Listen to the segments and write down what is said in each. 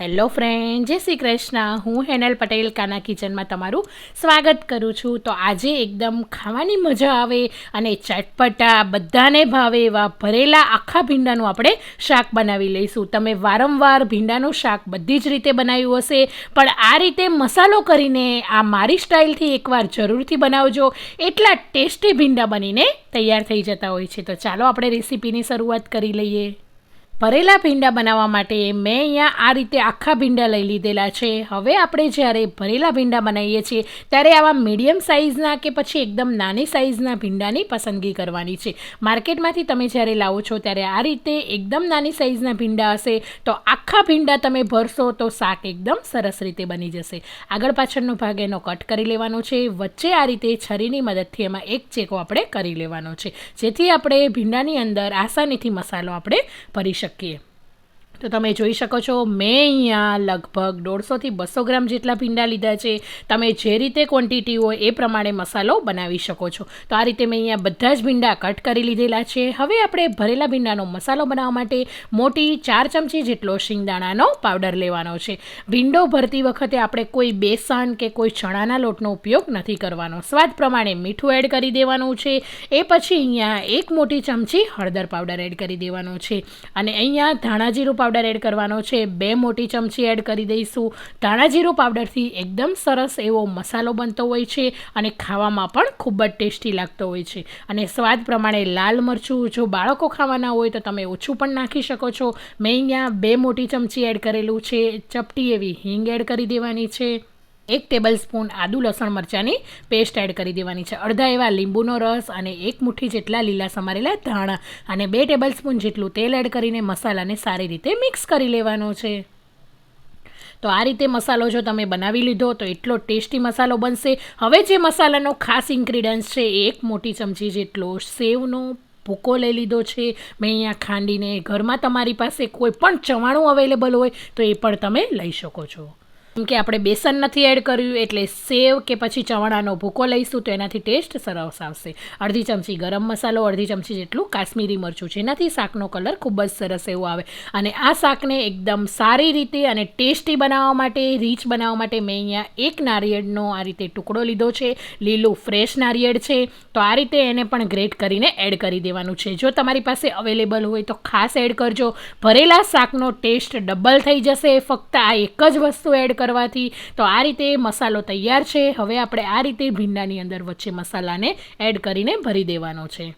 Hello friend, જય શ્રી કૃષ્ણ. હું હેનલ પટેલ, કાના કિચનમાં તમારું સ્વાગત કરું છું. તો આજે એકદમ ખાવાની મજા આવે અને ચટપટા બધાને ભાવે એવા ભરેલા આખા ભીંડાનું આપણે શાક બનાવી લઈશું. તમે વારંવાર ભીંડાનું શાક બધી જ રીતે બનાવ્યું હશે, પણ આ રીતે મસાલો કરીને આ મારી સ્ટાઇલથી એકવાર જરૂરથી બનાવજો. એટલા ટેસ્ટી ભીંડા બનીને તૈયાર થઈ જતા હોય છે. તો ચાલો આપણે રેસીપીની શરૂઆત કરી લઈએ. ભરેલા ભીંડા બનાવવા માટે મેં અહીંયા આ રીતે આખા ભીંડા લઈ લીધેલા છે. હવે આપણે જ્યારે ભરેલા ભીંડા બનાવીએ છીએ, ત્યારે આવા મીડિયમ સાઇઝના કે પછી એકદમ નાની સાઇઝના ભીંડાની પસંદગી કરવાની છે. માર્કેટમાંથી તમે જ્યારે લાવો છો, ત્યારે આ રીતે એકદમ નાની સાઇઝના ભીંડા હશે, તો આખા ભીંડા તમે ભરશો, તો શાક એકદમ સરસ રીતે બની જશે. આગળ પાછળનો ભાગ એનો કટ કરી લેવાનો છે. વચ્ચે આ રીતે છરીની મદદથી એમાં એક ચેકો આપણે કરી લેવાનો છે. જેથી આપણે ભીંડાની અંદર આસાનીથી મસાલો આપણે ભરી શકીએ. શકીએ તો તમે જોઈ શકો છો, મેં અહીંયા લગભગ દોઢસોથી બસો ગ્રામ જેટલા ભીંડા લીધા છે. તમે જે રીતે ક્વોન્ટિટી હોય એ પ્રમાણે મસાલો બનાવી શકો છો. તો આ રીતે મેં અહીંયા બધા જ ભીંડા કટ કરી લીધેલા છે. હવે આપણે ભરેલા ભીંડાનો મસાલો બનાવવા માટે મોટી ચાર ચમચી જેટલો શિંગદાણાનો પાવડર લેવાનો છે. ભીંડો ભરતી વખતે આપણે કોઈ બેસન કે કોઈ ચણાના લોટનો ઉપયોગ નથી કરવાનો. સ્વાદ પ્રમાણે મીઠું એડ કરી દેવાનું છે. એ પછી અહીંયા એક મોટી ચમચી હળદર પાવડર એડ કરી દેવાનો છે. અને અહીંયા ધાણા જીરું પાવડર એડ કરવાનો છે. બે મોટી ચમચી એડ કરી દઈશું. ધાણા જીરું પાવડરથી એકદમ સરસ એવો મસાલો બનતો હોય છે અને ખાવામાં પણ ખૂબ જ ટેસ્ટી લાગતો હોય છે. અને સ્વાદ પ્રમાણે લાલ મરચું જો બાળકો ખાવાના હોય તો તમે ઓછું પણ નાખી શકો છો. મેં અહીંયા બે મોટી ચમચી એડ કરેલું છે. ચપટી એવી હિંગ એડ કરી દેવાની છે. એક ટેબલ સ્પૂન આદુ, લસણ મરચાંની પેસ્ટ એડ કરી દેવાની છે. અડધા એવા લીંબુનો રસ અને એક મુઠ્ઠી જેટલા લીલા સમારેલા ધાણા અને બે ટેબલ સ્પૂન જેટલું તેલ એડ કરીને મસાલાને સારી રીતે મિક્સ કરી લેવાનો છે. તો આ રીતે મસાલો જો તમે બનાવી લીધો તો એટલો ટેસ્ટી મસાલો બનશે. હવે જે મસાલાનો ખાસ ઇન્ગ્રીડિયન્ટ્સ છે એક મોટી ચમચી જેટલો સેવનો ભૂકો લઈ લીધો છે. મેં અહીંયા ખાંડીને ઘરમાં તમારી પાસે કોઈ પણ ચવાણું અવેલેબલ હોય તો એ પણ તમે લઈ શકો છો. કેમ કે આપણે બેસન નથી એડ કર્યું એટલે સેવ કે પછી ચવાણાનો ભૂકો લઈશું તો એનાથી ટેસ્ટ સરસ આવશે. અડધી ચમચી ગરમ મસાલો, અડધી ચમચી જેટલું કાશ્મીરી મરચું. છે એનાથી શાકનો કલર ખૂબ જ સરસ એવો આવે. અને આ શાકને એકદમ સારી રીતે અને ટેસ્ટી બનાવવા માટે રીચ બનાવવા માટે મેં અહીંયા એક નારિયેળનો આ રીતે ટુકડો લીધો છે. લીલું ફ્રેશ નારિયેળ છે. તો આ રીતે એને પણ ગ્રેટ કરીને એડ કરી દેવાનું છે. જો તમારી પાસે અવેલેબલ હોય તો ખાસ એડ કરજો. ભરેલા શાકનો ટેસ્ટ ડબલ થઈ જશે. ફક્ત આ એક જ વસ્તુ એડ કરવાથી તો આ રીતે મસાલો તૈયાર છે. હવે આપણે આ રીતે ભીંડાની અંદર વચ્ચે મસાલાને એડ કરીને ભરી દેવાનો છે.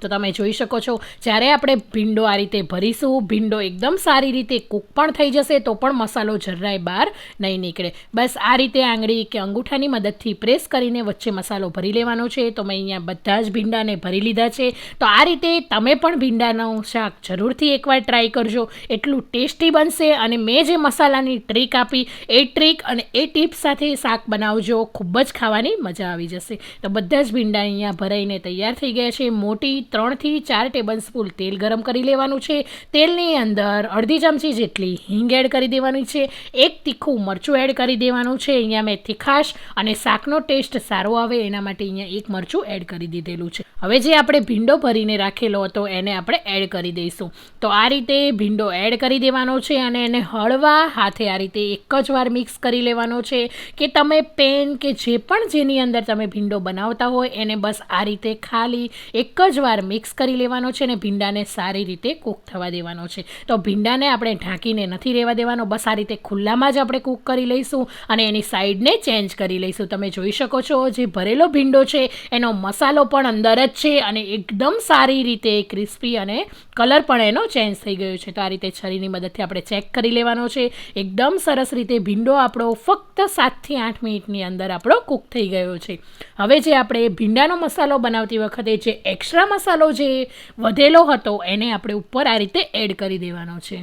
તો તમે જોઈ શકો છો, જ્યારે આપણે ભીંડો આ રીતે ભરીશું, ભીંડો એકદમ સારી રીતે કૂક પણ થઈ જશે, તો પણ મસાલો જરાય બહાર નહીં નીકળે. બસ આ રીતે આંગળી કે અંગૂઠાની મદદથી પ્રેસ કરીને વચ્ચે મસાલો ભરી લેવાનો છે. તો મેં અહીંયા બધા જ ભીંડાને ભરી લીધા છે. તો આ રીતે તમે પણ ભીંડાનું શાક જરૂરથી એકવાર ટ્રાય કરજો. એટલું ટેસ્ટી બનશે અને મેં જે મસાલાની ટ્રીક આપી, એ ટ્રીક અને એ ટીપ સાથે શાક બનાવજો. ખૂબ જ ખાવાની મજા આવી જશે. તો બધા જ ભીંડા અહીંયા ભરાઈને તૈયાર થઈ ગયા છે. મોટી ત્રણથી ચાર ટેબલ સ્પૂન તેલ ગરમ કરી લેવાનું છે. તેલની અંદર અડધી ચમચી જેટલી હિંગ એડ કરી દેવાની છે. એક તીખું મરચું એડ કરી દેવાનું છે. અહીંયા મેં તીખાશ અને શાકનો ટેસ્ટ સારો આવે એના માટે અહીંયા એક મરચું એડ કરી દીધેલું છે. હવે જે આપણે ભીંડો ભરીને રાખેલો હતો એને આપણે એડ કરી દઈશું. તો આ રીતે ભીંડો એડ કરી દેવાનો છે અને એને હળવા હાથે આ રીતે એક જ વાર મિક્સ કરી લેવાનો છે કે તમે પેન કે જે પણ જેની અંદર તમે ભીંડો બનાવતા હોય એને બસ આ રીતે ખાલી એક જ વાર વાર મિક્સ કરી લેવાનો છે અને ભીંડાને સારી રીતે કૂક થવા દેવાનો છે. તો ભીંડાને આપણે ઢાંકીને નથી રહેવા દેવાનો. બસ આ રીતે ખુલ્લામાં જ આપણે કૂક કરી લઈશું અને એની સાઈડને ચેન્જ કરી લઈશું. તમે જોઈ શકો છો જે ભરેલો ભીંડો છે, એનો મસાલો પણ અંદર જ છે અને એકદમ સારી રીતે ક્રિસ્પી અને કલર પણ એનો ચેન્જ થઈ ગયો છે. તો આ રીતે છરીની મદદથી આપણે ચેક કરી લેવાનો છે. એકદમ સરસ રીતે ભીંડો આપણો ફક્ત સાતથી આઠ મિનિટની અંદર આપણો કૂક થઈ ગયો છે. હવે જે આપણે ભીંડાનો મસાલો બનાવતી વખતે જે એક્સ્ટ્રા મસાલો મસાલો જે વધેલો હતો એને આપણે ઉપર આ રીતે એડ કરી દેવાનો છે.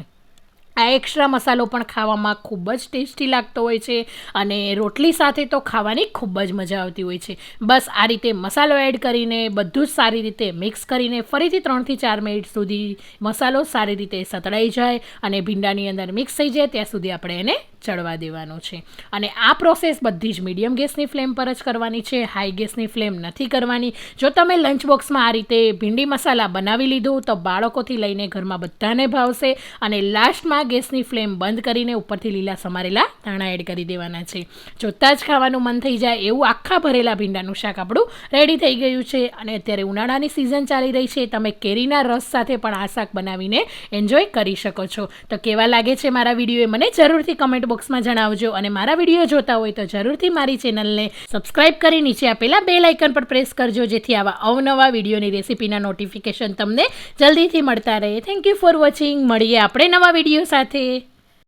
આ એક્સ્ટ્રા મસાલો પણ ખાવામાં ખૂબ જ ટેસ્ટી લાગતો હોય છે અને રોટલી સાથે તો ખાવાની ખૂબ જ મજા આવતી હોય છે. બસ આ રીતે મસાલો એડ કરીને બધું જ સારી રીતે મિક્સ કરીને ફરીથી ત્રણથી ચાર મિનિટ સુધી મસાલો સારી રીતે સતળાઈ જાય અને ભીંડાની અંદર મિક્સ થઈ જાય, ત્યાં સુધી આપણે એને ચડવા દેવાનો છે. અને આ પ્રોસેસ બધી જ મીડિયમ ગેસની ફ્લેમ પર જ કરવાની છે. હાઈ ગેસની ફ્લેમ નથી કરવાની. જો તમે લંચ બોક્સમાં આ રીતે ભીંડી મસાલા બનાવી લીધું, તો બાળકોથી લઈને ઘરમાં બધાને ભાવશે. અને લાસ્ટમાં ગેસની ફ્લેમ બંધ કરીને ઉપરથી લીલા સમારેલા ધાણા એડ કરી દેવાના છે. જોતાં જ ખાવાનું મન થઈ જાય એવું આખા ભરેલા ભીંડાનું શાક આપણું રેડી થઈ ગયું છે. અને અત્યારે ઉનાળાની સિઝન ચાલી રહી છે. તમે કેરીના રસ સાથે પણ આ શાક બનાવીને એન્જોય કરી શકો છો. તો કેવા લાગે છે મારા વીડિયો મને જરૂરથી કમેન્ટ બોક્સમાં જણાવજો. અને મારા વીડિયો જોતા હોય તો જરૂરથી મારી ચેનલને સબસ્ક્રાઇબ કરી નીચે આપેલા બે લાઇકન પર પ્રેસ કરજો. જેથી આવા અવનવા વિડીયોની રેસિપીના નોટિફિકેશન તમને જલ્દીથી મળતા રહે. થેન્ક યુ ફોર વોચિંગ મળીએ આપણે નવા વીડિયો સાથે.